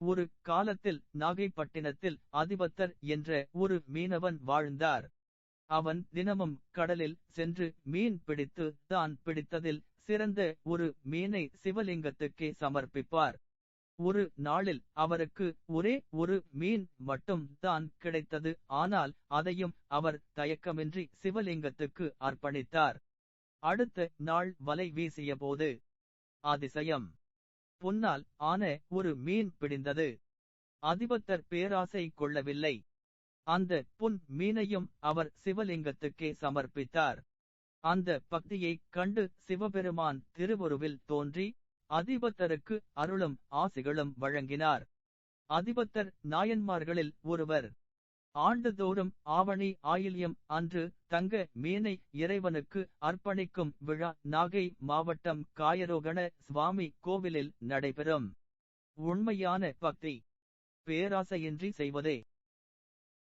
ஒரு காலத்தில் நாகைப்பட்டினத்தில் அதிபத்தர் என்ற ஒரு மீனவன் வாழ்ந்தார். அவன் தினமும் கடலில் சென்று மீன் பிடித்து தான் பிடித்ததில் சிறந்த ஒரு மீனை சிவலிங்கத்துக்கே சமர்ப்பிப்பார். ஒரு நாளில் அவருக்கு ஒரே ஒரு மீன் மட்டும் தான் கிடைத்தது ஆனால் அதையும் அவர் தயக்கமின்றி சிவலிங்கத்துக்கு அர்ப்பணித்தார். அடுத்த நாள் வலை வீசிய போது அதிசயம் பொன்னால் ஆன ஒரு மீன் பிடிந்தது. அதிபத்தர் பேராசை கொள்ளவில்லை. அந்த புன் மீனையும் அவர் சிவலிங்கத்துக்கே சமர்ப்பித்தார். அந்த பக்தியைக் கண்டு சிவபெருமான் திருவருவில் தோன்றி அதிபத்தருக்கு அருளும் ஆசிகளும் வழங்கினார். அதிபத்தர் நாயன்மார்களில் ஒருவர் ஆண்டுதோறும் ஆவணி ஆயில்யம் அன்று தங்க மீனை இறைவனுக்கு அர்ப்பணிக்கும் விழா நாகை மாவட்டம் காயரோகண சுவாமி கோவிலில் நடைபெறும். உண்மையான பக்தி. பேராசையின்றி செய்வதே.